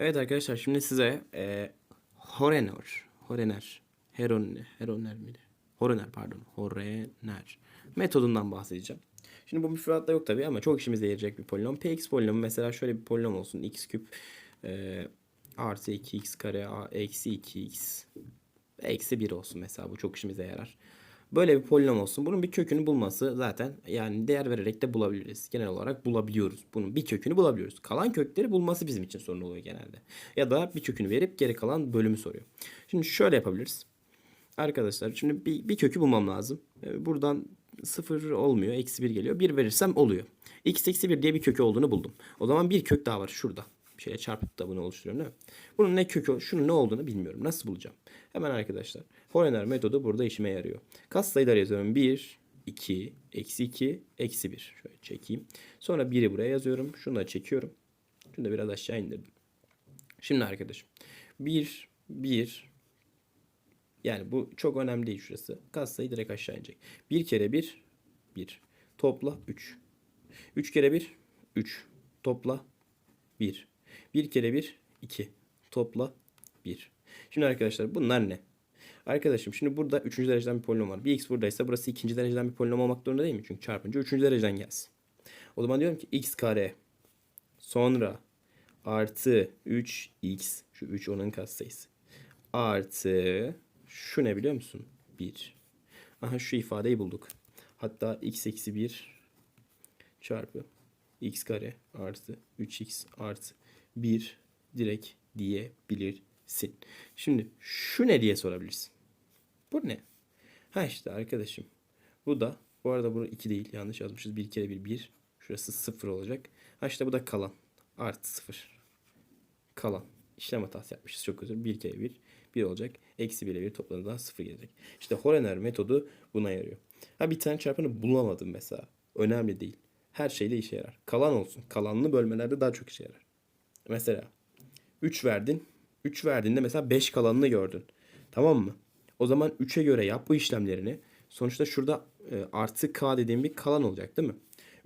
Evet arkadaşlar şimdi size e, Horenor, Horener, Heron, Heroner miydi? Horener pardon, Horener metodundan bahsedeceğim. Şimdi bu müfredatta yok tabii ama çok işimize yarayacak bir polinom. Px polinomu mesela şöyle bir polinom olsun. x küp e, artı 2x kare a, eksi 2x eksi 1 olsun mesela bu çok işimize yarar. Böyle bir polinom olsun. Bunun bir kökünü bulması zaten yani değer vererek de bulabiliriz. Genel olarak bulabiliyoruz. Bunun bir kökünü bulabiliyoruz. Kalan kökleri bulması bizim için sorun oluyor genelde. Ya da bir kökünü verip geri kalan bölümü soruyor. Şimdi şöyle yapabiliriz. Arkadaşlar şimdi bir, bir kökü bulmam lazım. Ee, Buradan 0 olmuyor. Eksi 1 geliyor. 1 verirsem oluyor. x eksi 1 diye bir kökü olduğunu buldum. O zaman bir kök daha var şurada. Bir şeye çarpıp da bunu oluşturuyorum değil mi? Bunun ne kökü, şunun ne olduğunu bilmiyorum. Nasıl bulacağım? Hemen arkadaşlar. Horener metodu burada işime yarıyor. Kas sayıları yazıyorum. 1, 2, eksi 2, eksi 1. Şöyle çekeyim. Sonra 1'i buraya yazıyorum. Şunu da çekiyorum. Şunu da biraz aşağı indirdim. Şimdi arkadaşım. 1, 1, yani bu çok önemli değil şurası. Katsayı direkt aşağı inecek. 1 kere 1, 1. Topla 3. 3 kere 1, 3. Topla 1. 1 kere 1, 2. Topla 1. Şimdi arkadaşlar bunlar ne? Arkadaşım şimdi burada 3. dereceden bir polinom var. Bir x buradaysa burası 2. dereceden bir polinom olmak zorunda değil mi? Çünkü çarpınca 3. dereceden gelsin. O zaman diyorum ki x kare sonra artı 3x şu 3 onun katsayısı artı şu ne biliyor musun? 1. Aha şu ifadeyi bulduk. Hatta x eksi 1 çarpı x kare artı 3x artı 1 direkt diyebilirsin. Şimdi şu ne diye sorabilirsin. Bu ne? Ha işte arkadaşım. Bu da bu arada bunu 2 değil yanlış yazmışız. 1 kere 1 1. Şurası 0 olacak. Ha işte bu da kalan. Artı 0 kalan. İşlem hatası yapmışız. Çok özür. 1 kere 1 1 olacak. Eksi 1 ile 1 topladığında 0 gelecek. İşte Horener metodu buna yarıyor. Ha bir tane çarpanı bulamadım mesela. Önemli değil. Her şeyde işe yarar. Kalan olsun. Kalanlı bölmelerde daha çok işe yarar. Mesela 3 verdin. 3 verdiğinde mesela 5 kalanını gördün. Tamam mı? O zaman 3'e göre yap bu işlemlerini. Sonuçta şurada e, artı k dediğim bir kalan olacak değil mi?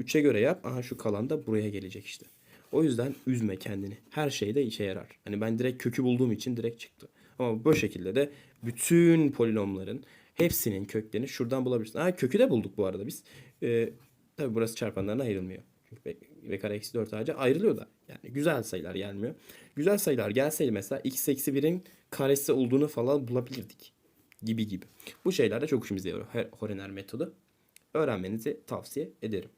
3'e göre yap. Aha şu kalan da buraya gelecek işte. O yüzden üzme kendini. Her şeyde işe yarar. Hani ben direkt kökü bulduğum için direkt çıktı. Ama bu şekilde de bütün polinomların hepsinin köklerini şuradan bulabilirsin. Ha kökü de bulduk bu arada biz. Ee, tabii burası çarpanlarına ayrılmıyor. Ve, ve kare eksi 4 ağaca ayrılıyor da. Yani güzel sayılar gelmiyor. Güzel sayılar gelseydi mesela x eksi 1'in karesi olduğunu falan bulabilirdik. Gibi gibi. Bu şeyler de çok işimize yarıyor. Horener metodu. Öğrenmenizi tavsiye ederim.